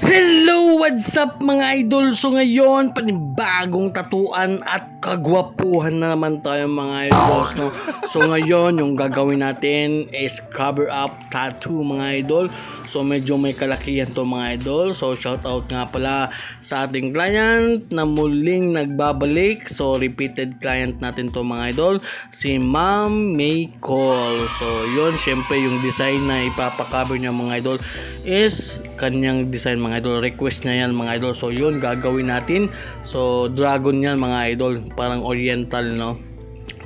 Hello! What's up mga idol? So ngayon, panibagong tatuan at kagwapuhan na naman tayo mga idols, no? So ngayon, yung gagawin natin is cover up tattoo mga idol. So medyo may kalakihan to mga idol. So shout out nga pala sa ating client na muling nagbabalik. So repeated client natin to mga idol, si Ma'am May Call. So yun, syempre yung design na ipapakover niya mga idol is kanyang design mga idol. Request niya yan mga idol. So yun, gagawin natin. So dragon yan mga idol. Parang oriental no.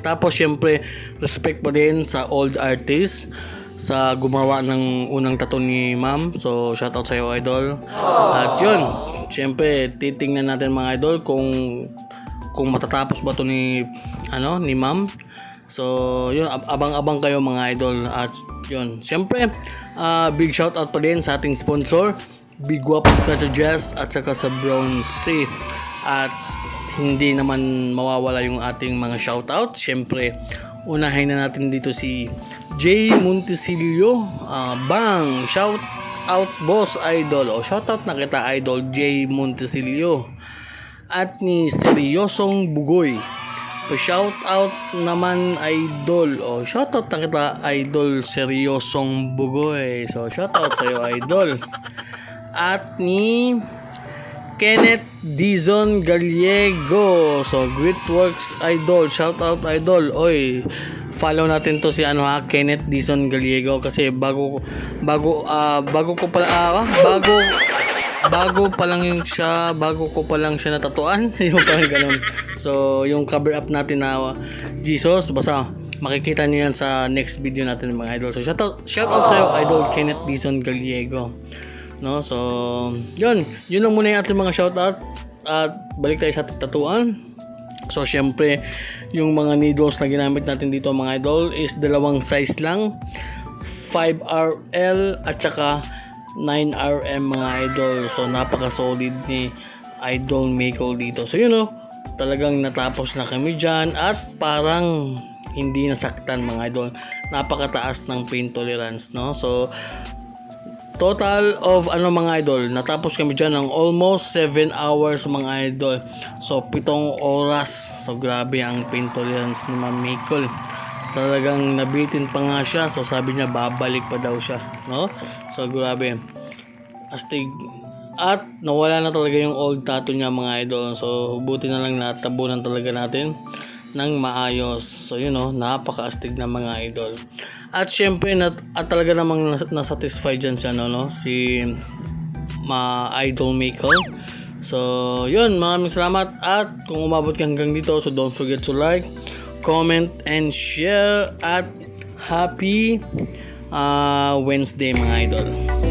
Tapos syempre, respect pa din sa old artist sa gumawa ng unang tattoo ni ma'am. So, shoutout sa iyo, idol. At yun, syempre, titingnan natin mga idol kung kung matatapos ba to ni ano ni ma'am. So, yun, ab- abang-abang kayo mga idol. At yun, syempre, ah, big shoutout pa din sa ating sponsor, Big Wap Strategies at saka sa Brown C. At hindi naman mawawala yung ating mga shoutout. Syempre, unahin na natin dito si Jay Montesilio. Ah, bang! Shout out boss idol. O shoutout na kita idol Jay Montesilio. At ni Seryosong Bugoy. Pa-shout out naman idol. O shoutout na kita idol Seryosong Bugoy. So shoutout sa iyo idol. At ni Kenneth Dizon Gallego. So, Great Works Idol. Shout out Idol. Oy, follow natin to si ano ha, Kenneth Dizon Gallego kasi bago bago ah, bago ko pala ah, bago bago pa lang siya, bago ko pa lang siya natatuan. yung parang ganun. So, yung cover up natin na Jesus, basta makikita niyo yan sa next video natin mga idol. So, shout out, shout out sa iyo, Idol Kenneth Dizon Gallego. No? So, yun. Yun lang muna yung ating mga shoutout. At balik tayo sa tatuan. So, syempre, yung mga needles na ginamit natin dito mga idol is dalawang size lang. 5RL at saka 9RM mga idol. So, napaka-solid ni Idol Michael dito. So, yun o. Talagang natapos na kami dyan at parang hindi nasaktan mga idol. Napakataas ng pain tolerance, no? So, Total of ano mga idol, natapos kami dyan ng almost 7 hours mga idol. So, pitong oras. So, grabe ang pain ni Ma'am Mikol. Talagang nabitin pa nga siya. So, sabi niya babalik pa daw siya. No? So, grabe. Astig. At nawala na talaga yung old tattoo niya mga idol. So, buti na lang natabunan talaga natin ng maayos. So, yun know, napaka-astig na mga idol. At syempre, nat at talaga namang nas- nasatisfy dyan siya, no, no? Si ma idol Michael. So, yun, maraming salamat. At kung umabot ka hanggang dito, so don't forget to like, comment, and share. At happy uh, Wednesday, mga idol.